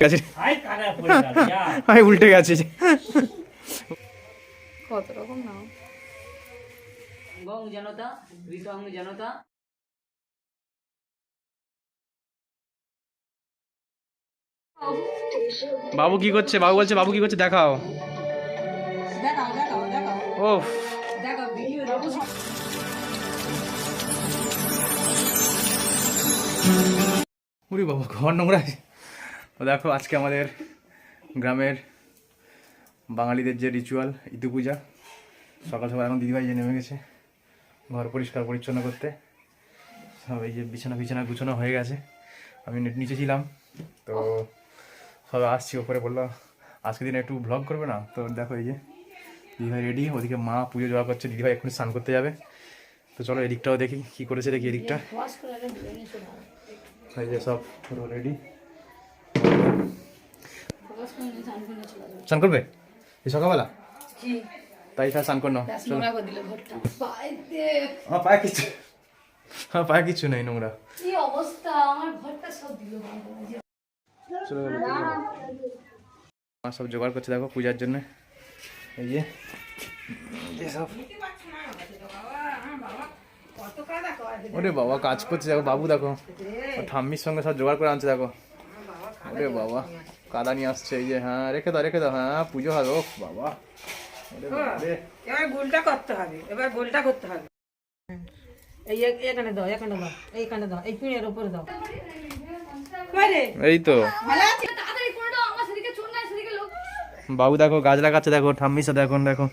গেছে। আমি উল্টে গেছে। কত রকম নাম? গং জনতা ঋতং জনতা। বাবু কি করছে? বাবু বলছে বাবু কি করছে? দেখাও। দেখাও দেখাও দেখাও। ও ভিডিও বাবু ঘর নোংরা তো দেখো আজকে আমাদের গ্রামের বাঙালিদের যে রিচুয়াল ইদু পূজা সকাল সকাল এখন দিদিভাই যে নেমে গেছে ঘর পরিষ্কার পরিচ্ছন্ন করতে সব এই যে বিছানা বিছানা গুছানো হয়ে গেছে। আমি নিচে ছিলাম তো সবাই আসছি ওপরে বলল আজকে দিনে একটু ব্লগ করবে না? তো দেখো এই যে দিদিভাই রেডি ওদিকে মা পুজো জোয়া করছে দিদিভাই এক্ষুনি স্নান করতে যাবে। তো চলো এদিকটাও দেখি কি করেছে দেখি এদিকটা। এই যে সব রেডি স্নান করবে? এই সকালবেলা? তাই স্যার স্নান করো বাইতে আমার পায়ে কিচ্ছু আমার পায়ে কিচ্ছু নেই নোংরা। অবস্থা? আমার ঘরটা সব দিল চলে গেলো মা সব জোগাড় করছে দেখো পূজার জন্য। এই যে। সব। ওরে বাবা কাজ করছে দেখো বাবু দেখো। ঠাম্মির সঙ্গে সব জোগাড় করে আনছে দেখো। ওরে বাবা। কাদা নিয়ে আসছে এই যে হ্যাঁ রেখে দাও রেখে দাও হ্যাঁ পুজো হবে ও বাবা রে। এবার গোলটা করতে হবে এবার গোলটা করতে হবে। এই এখানে দাও এখানে দাও এইখানে দাও এই পিঁড়ের উপরে দাও। এই তো। বাবু দেখো গাছ লাগাচ্ছে দেখো ঠাম্মির সাথে এখন দেখো।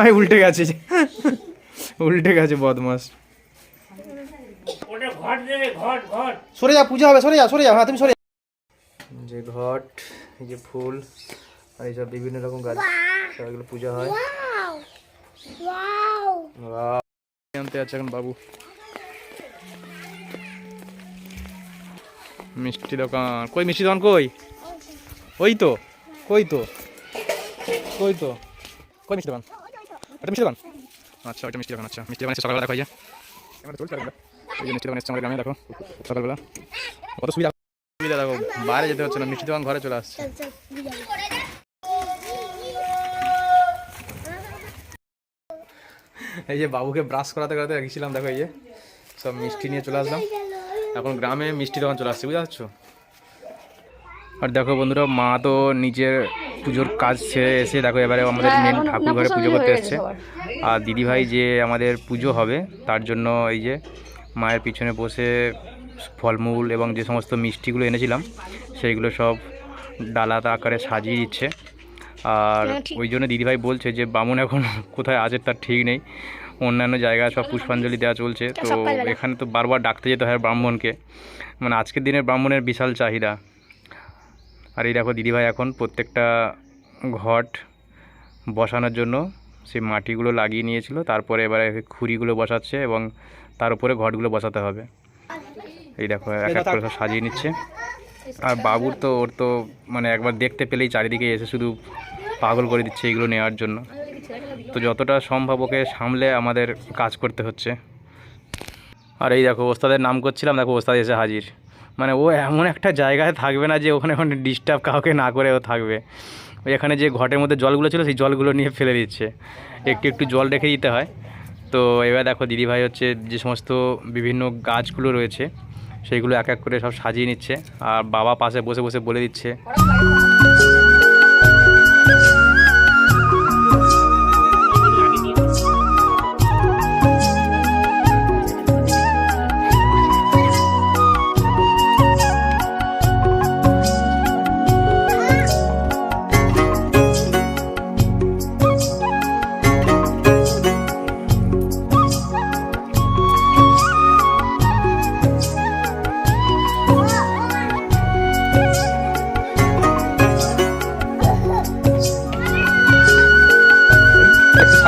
আমি উল্টে গেছে। উল্টে গেছে বদমাস ওটা ঘর দেবে ঘর ঘর সরে যা পূজা হবে সরে যা সরে যা। হ্যাঁ তুমি সরে যে। ঘট এই যে ফুল আর এইসব বিভিন্ন রকম গাছ সব এগুলো পূজা হয়। আনতে আছে এখন বাবু। মিষ্টি দোকান। কই মিষ্টি দোকান কই? ওই তো কই তো কই তো কই মিষ্টি দোকান? এটা মিষ্টি দোকান। আচ্ছা ওইটা মিষ্টি দোকান আচ্ছা। মিষ্টি দোকান সকালবেলা দেখো এই যে। এবার চলছে এই যে মিষ্টি দোকান এসছে আমাদের গ্রামে দেখো সকালবেলা। কত সুবিধা সুবিধা দেখো বাইরে যেতে হচ্ছে না মিষ্টি দোকান ঘরে চলে আসছে। এই যে বাবুকে ব্রাশ করাতে করাতে রেখেছিলাম দেখো এই যে সব মিষ্টি নিয়ে চলে আসলাম। এখন গ্রামে মিষ্টি দোকান চলে আসছে বুঝতে পারছ? আর দেখো বন্ধুরা মা তো নিজের পুজোর কাজ ছেড়ে এসে দেখো এবারে আমাদের মেন ঠাকুর ঘরে পুজো করতে এসছে। আর দিদিভাই যে আমাদের পুজো হবে তার জন্য এই যে মায়ের পিছনে বসে ফলমূল এবং যে সমস্ত মিষ্টিগুলো এনেছিলাম সেইগুলো সব ডালাতে আকারে সাজিয়ে দিচ্ছে। আর ওই জন্য দিদিভাই বলছে যে বামুন এখন কোথায় আছে তার ঠিক নেই। অন্যান্য জায়গায় সব পুষ্পাঞ্জলি দেওয়া চলছে। তো এখানে তো বারবার ডাকতে যেতে হয় ব্রাহ্মণকে। মানে আজকের দিনের ব্রাহ্মণের বিশাল চাহিদা। আর এই দেখো দিদিভাই এখন প্রত্যেকটা ঘট বসানোর জন্য সেই মাটিগুলো লাগিয়ে নিয়েছিল। তারপরে এবারে খুঁড়িগুলো বসাচ্ছে এবং তার উপরে ঘটগুলো বসাতে হবে। এই দেখো, এক এক করে সব সাজিয়ে নিচ্ছে। আর বাবুর তো, ওর তো মানে একবার দেখতে পেলেই চারিদিকে এসে শুধু পাগল করে দিচ্ছে এগুলো নেওয়ার জন্য। তো যতটা সম্ভব ওকে সামলে আমাদের কাজ করতে হচ্ছে। আর এই দেখো, ওস্তাদের নাম করছিলাম, দেখো, ওস্তাদ এসে হাজির। মানে ও এমন একটা জায়গায় থাকবে না যে ওখানে ওখানে ডিস্টার্ব কাউকে না করে ও থাকবে। এখানে যে ঘটের মধ্যে জলগুলো ছিল, সেই জলগুলো নিয়ে ফেলে দিচ্ছে। একটু একটু জল রেখে দিতে হয়। তো এবার দেখো দিদিভাই হচ্ছে যে সমস্ত বিভিন্ন গাছগুলো রয়েছে, সেইগুলো এক এক করে সব সাজিয়ে নিচ্ছে। আর বাবা পাশে বসে বসে বলে দিচ্ছে।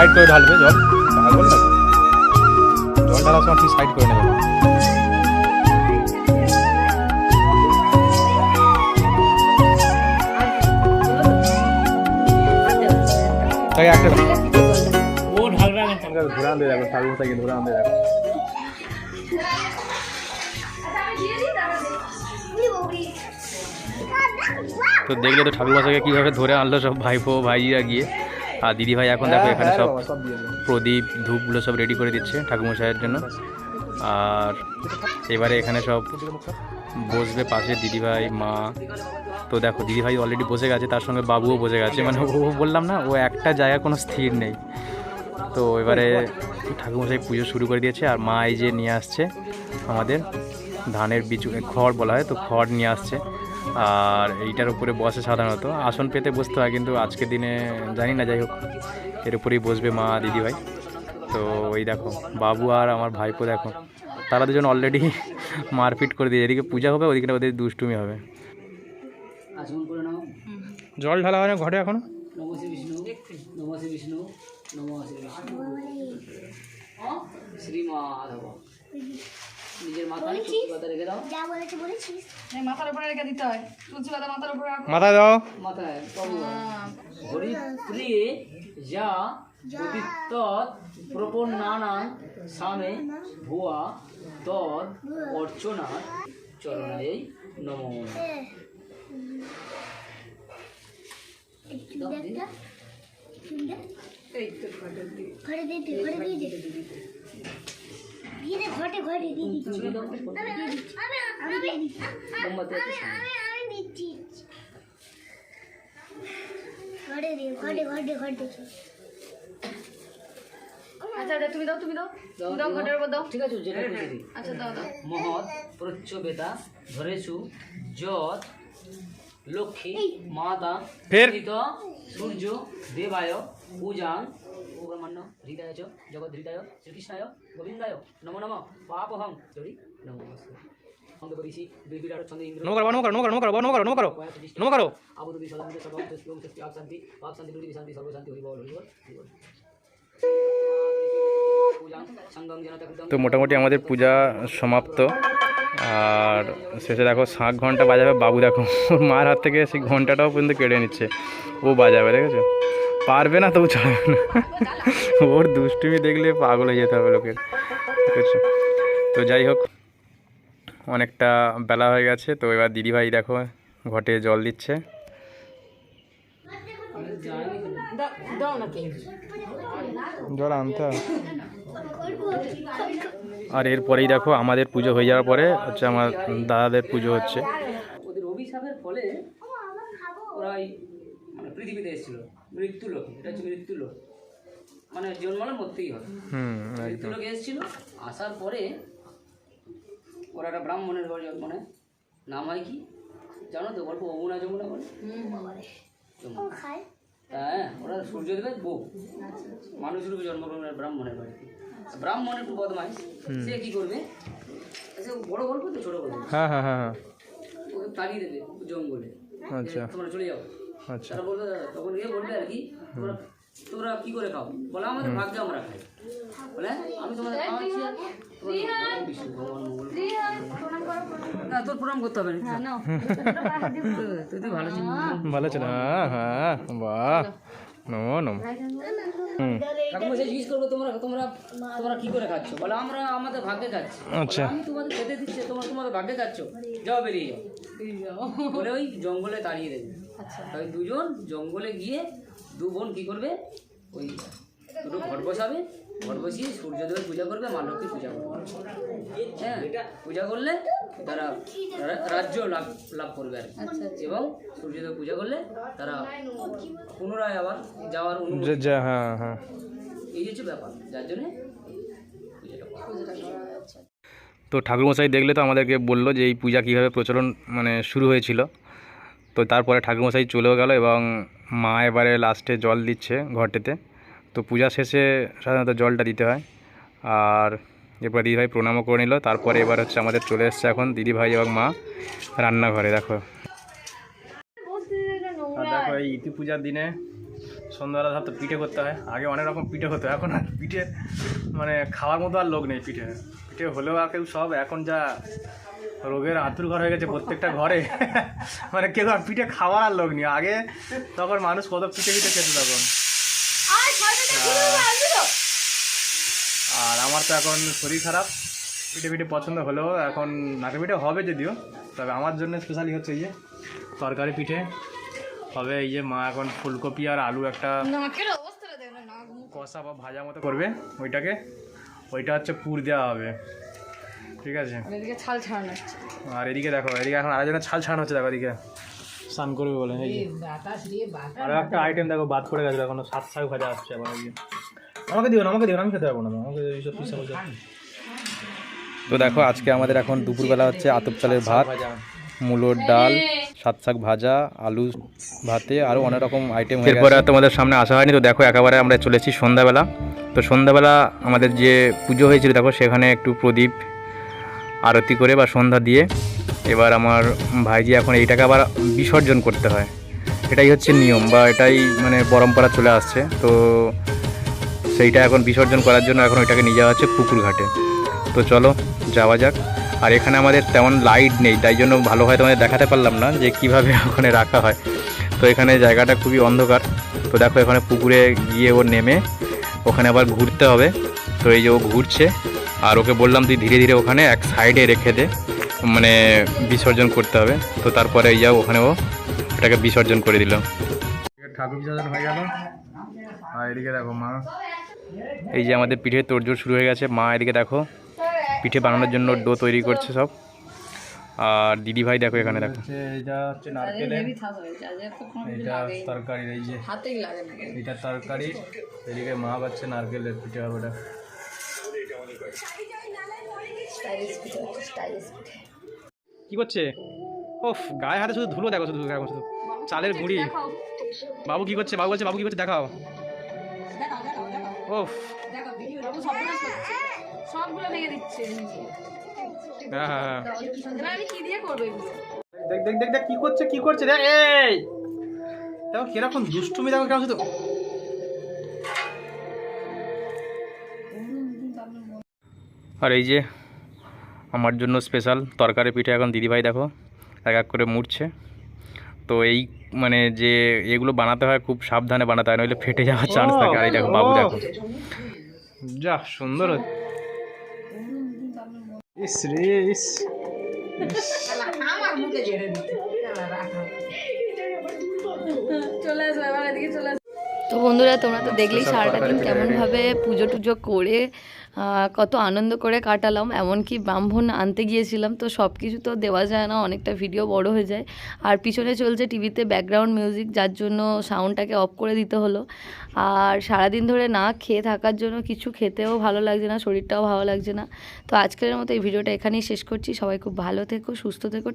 সাইড করে ঢালবে জল। পাগল না জল ঢালার সময় ঠিক সাইড করে নেবে। তাই একটা ও আমি ঘুরান দিয়ে দেখো সাধু থেকে দিই তারপরে তো দেখলে তো ঠাকুর মশাইকে কীভাবে ধরে আনলো সব ভাইপো ভাইরা গিয়ে। আর দিদি ভাই এখন দেখো এখানে সব প্রদীপ ধূপগুলো সব রেডি করে দিচ্ছে ঠাকুরমশাইয়ের জন্য। আর এবারে এখানে সব বসবে পাশে দিদিভাই মা। তো দেখো দিদিভাই অলরেডি বসে গেছে তার সঙ্গে বাবুও বসে গেছে। মানে ও বললাম না ও একটা জায়গা কোনো স্থির নেই। তো এবারে ঠাকুরমশাই পুজো শুরু করে দিয়েছে আর মা এই যে নিয়ে আসছে আমাদের ধানের বিচু খড় বলা হয় তো খড় নিয়ে আসছে। আর এইটার উপরে বসে সাধারণত। আসন পেতে বসতে হয়, কিন্তু আজকের দিনে জানি না, যাই হোক। এর উপরেই বসবে মা, দিদিভাই। তো ওই দেখো, বাবু আর আমার ভাইপো দেখো, তারা দুজন অলরেডি মারপিট করে দিয়ে এদিকে পূজা হবে, ওদিকে ওদের দুষ্টুমি হবে। জল ঢালা হয় না ঘটে এখনও? নিজের মাথায় তুলসী পাতা রেখে দাও। এই মাথার উপরে রেখে দিতে হয়। তুলসী পাতা মাথার উপরে রাখো। মাথায় দাও। মাথায় যা প্রপন্নানাং সামে ভুয়া তদ অর্চনা। চরণায় নমো। আমি আমি দিচ্ছি। ঘটে দিই ঘটে ঘটে ঘটে। আচ্ছা আচ্ছা তুমি দাও তুমি দাও। দাও, তুমি দাও ঘটের উপর দাও। ঠিক আছে যেটা আচ্ছা দাও দাও। মহৎ প্রচ্ছবেতা ধরেছু যৎ লক্ষ্মী মাতা সূর্য দেবায় পূজাং ব্রহ্মণ্য হৃদয় চ জগৎ হৃদয় শ্রীকৃষ্ণায় গোবিন্দায় নমো নম পাপহং চরি নমো সঙ্গে করিছি দুই বিরাট ছন্দে ইন্দ্র নমো করো নমো করো নমো করো নমো করো নমো করো নমো করো আবুদুবি সদান্তে সর্বম শক্তি ওম শক্তি আপ শান্তি পাপ শান্তি দুটি শান্তি হরি বল হরি বল তো মোটামুটি আমাদের পূজা সমাপ্ত আর শেষে দেখো শাঁখ ঘণ্টা বাজাবে বাবু দেখো মার হাত থেকে সেই ঘন্টাটাও পর্যন্ত কেড়ে নিচ্ছে ও বাজাবে দেখেছ পারবে না তবু ছাড়বে না ওর দুষ্টুমি দেখলে পাগল হয়ে যেতে হবে লোকের ঠিক আছে। তো যাই হোক, অনেকটা বেলা হয়ে গেছে, তো এবার দিদিভাই দেখো ঘটে জল দিচ্ছে। জল আনতে আর এরপরেই দেখো আমাদের পুজো হয়ে যাওয়ার পরে হচ্ছে আমার দাদাদের পুজো হচ্ছে। ওদের অভিশাপের ফলে ওরা মানে পৃথিবীতে এসেছিল। মৃত্যু লোক এটা হচ্ছে মৃত্যু লোক মানে জন্মালে মরতেই হবে। হুম মৃত্যু লোকে এসেছিল আসার পরে ওরা একটা ব্রাহ্মণের বাড়ি মানে নাম হয় কি? জানো তো গল্প অমুনা যমুনা বলে? হ্যাঁ ওরা সূর্যদেবের বউ। মানুষ রূপে জন্মগ্রহণ ব্রাহ্মণের বাড়িতে। ব্রাহ্মণ একটু বদমাইশ সে কি করবে? সে বড় গল্প তো ছোট গল্প। হ্যাঁ হ্যাঁ হ্যাঁ হ্যাঁ। তাড়িয়ে দেবে জঙ্গলে। আচ্ছা। তোমরা চলে যাও। আচ্ছা। তারা বলবে তখন গিয়ে বলবে আর কি তোমরা তোমরা কি করে খাও? বলে আমাদের ভাগ্যে আমরা খাই। বলে আমি তোমাদের খাওয়াচ্ছি। মঙ্গল। না তোর প্রণাম করতে হবে না তুই তুই ভালো ছিলি। ভালো ছিল। হ্যাঁ হ্যাঁ বাহ। নমো নম হুম। ঠাকুমা সে জিজ্ঞেস করব তোমরা তোমরা তোমরা কি করে খাচ্ছ? বলে আমরা আমাদের ভাগ্যে খাচ্ছি। আচ্ছা। আমি তোমাদের খেতে দিচ্ছি তোমরা তোমাদের ভাগ্যে খাচ্ছ। যাও। বেরিয়ে যাও। বলে ওই জঙ্গলে তাড়িয়ে দেবে। তাই দুজন জঙ্গলে গিয়ে দু বোন কি করবে? ওই দুটো ঘট বসাবে। ঘট বসিয়ে সূর্যদেবের পূজা করবে মা লক্ষ্মীর পূজা করবে। হ্যাঁ পূজা করলে তারা রাজ্য লাভ লাভ করবে আর কি। এবং সূর্যদেব পূজা করলে তারা পুনরায় আবার যাওয়ার হ্যাঁ হ্যাঁ। এই হচ্ছে ব্যাপার যার জন্য পূজাটা তো ঠাকুরমশাই দেখলে তো আমাদেরকে বলল যে এই পূজা কীভাবে প্রচলন মানে শুরু হয়েছিল। তো তারপরে ঠাকুরমশাই চলেও গেল এবং মা এবারে লাস্টে জল দিচ্ছে ঘরটিতে। তো পূজা শেষে সাধারণত জলটা দিতে হয়। আর এরপর দিদিভাই প্রণামও করে নিল। তারপরে এবার হচ্ছে আমাদের চলে এসছে এখন দিদিভাই এবং মা রান্নাঘরে, দেখো। দেখো এই ইতি পূজার দিনে সন্ধ্যাবেলা ধর তো পিঠে করতে হয়। আগে অনেক রকম পিঠে হতো, এখন আর পিঠে মানে খাওয়ার মতো আর লোক নেই পিঠে। পিঠে হলেও আর কেউ সব এখন যা রোগের আতুর ঘর হয়ে গেছে প্রত্যেকটা ঘরে। মানে কেউ আর পিঠে খাওয়ার আর লোক নেই। আগে তখন মানুষ কত পিঠে পিঠে খেত তখন। আর আমার তো এখন শরীর খারাপ। পিঠে পিঠে পছন্দ হলেও এখন নাকে পিঠে হবে যদিও। তবে আমার জন্য স্পেশালি হচ্ছে এই যে তরকারি পিঠে। হবে এই যে মা এখন ফুলকপি আর আলু একটা কষা বা ভাজা মতো করবে ওইটাকে। ওইটা হচ্ছে পুর দেওয়া হবে। ঠিক আছে। আর এদিকে ছাল ছাড়ানো হচ্ছে। আর এদিকে দেখো এদিকে এখন আরেকজনের ছাল ছাড়ানো হচ্ছে দেখো এদিকে। স্নান করবে বলে এই আর একটা আইটেম দেখো বাদ পড়ে গেছে এখনও সাত শাক ভাজা আসছে আবার এই আমাকে দিও না আমাকে দিও না আমি খেতে পারব না আমাকে এইসব পিসা ভাজা। তো দেখো আজকে আমাদের এখন দুপুরবেলা হচ্ছে আতপ চালের ভাত মুলোর ডাল সাত শাক ভাজা আলু ভাতে আরও অনেক রকম আইটেম এরপরে আর তোমাদের সামনে আসা হয়নি তো দেখো একেবারে আমরা চলেছি সন্ধ্যাবেলা। তো সন্ধ্যাবেলা আমাদের যে পুজো হয়েছিল দেখো সেখানে একটু প্রদীপ আরতি করে বা সন্ধ্যা দিয়ে এবার আমার ভাইজি এখন এইটাকে আবার বিসর্জন করতে হয়। এটাই হচ্ছে নিয়ম বা এটাই মানে পরম্পরা চলে আসছে। তো সেইটা এখন বিসর্জন করার জন্য এখন ওইটাকে নিয়ে যাওয়া হচ্ছে পুকুর ঘাটে। তো চলো যাওয়া যাক। আর এখানে আমাদের তেমন লাইট নেই, তাই জন্য ভালো হয় তোমাদের দেখাতে পারলাম না যে কীভাবে ওখানে রাখা হয়। তো এখানে জায়গাটা খুবই অন্ধকার। তো দেখো এখানে পুকুরে গিয়ে ও নেমে ওখানে আবার ঘুরতে হবে। তো এই যে ও ঘুরছে। আর ওকে বললাম তুই ধীরে ধীরে ওখানে এক সাইডে রেখে দে মানে বিসর্জন করতে হবে। তো তারপরে এই যাও ওখানে ও এটাকে বিসর্জন করে দিল। ঠাকুর বিসর্জন হয়ে গেল। আর এদিকে দেখো মা। এই যে আমাদের পিঠে তোড়জোড় শুরু হয়ে গেছে। মা এদিকে দেখো পিঠে বানানোর জন্য ডো তৈরি করছে সব। আর দিদি ভাই দেখো এখানে দেখো। এটা হচ্ছে নারকেলের এটা তরকারি এই যে এটা তরকারি এদিকে মা পাচ্ছে নারকেলের পিঠে হবে ওটা স্টাইলিশ পিঠে হচ্ছে স্টাইলিশ পিঠে কি করছে? ওফ গায়ে হাতে শুধু ধুলো দেখো শুধু দেখো শুধু। চালের গুঁড়ি। বাবু কি করছে? বাবু বলছে বাবু কি করছে দেখাও। ওফ। দেখো দেখি বাবু সবগুলো করছে। সবগুলো ভেঙে দিচ্ছে নিজে। হ্যাঁ হ্যাঁ হ্যাঁ। দেখ দেখ দেখ কি করছে কি করছে? দেখ এই! দেখো কীরকম দুষ্টুমি দেখো কেমন শুধু। আর এই যে আমার জন্য স্পেশাল তরকারি পিঠে এখন দিদিভাই দেখো, এক এক করে মুড়ছে। তো এই মানে যে এগুলো বানাতে হয় খুব সাবধানে বানাতে হয়, নইলে ফেটে যাওয়ার চান্স থাকে। আর এই দেখো বাবু দেখো। যা, সুন্দর। ইস রে, ইস। আমার চলে আসো, এবার এদিকে চলে তো বন্ধুরা তোমরা তো দেখলেই সারাটা দিন কেমনভাবে পুজো টুজো করে কত আনন্দ করে কাটালাম। এমনকি ব্রাহ্মণ আনতে গিয়েছিলাম তো সব কিছু তো দেওয়া যায় না অনেকটা ভিডিও বড় হয়ে যায়। আর পিছনে চলছে টিভিতে ব্যাকগ্রাউন্ড মিউজিক যার জন্য সাউন্ডটাকে অফ করে দিতে হলো। আর সারাদিন ধরে না খেয়ে থাকার জন্য কিছু খেতেও ভালো লাগছে না শরীরটাও ভালো লাগছে না। তো আজকের মতো এই ভিডিওটা এখানেই শেষ করছি। সবাই খুব ভালো থেকো সুস্থ থেকো।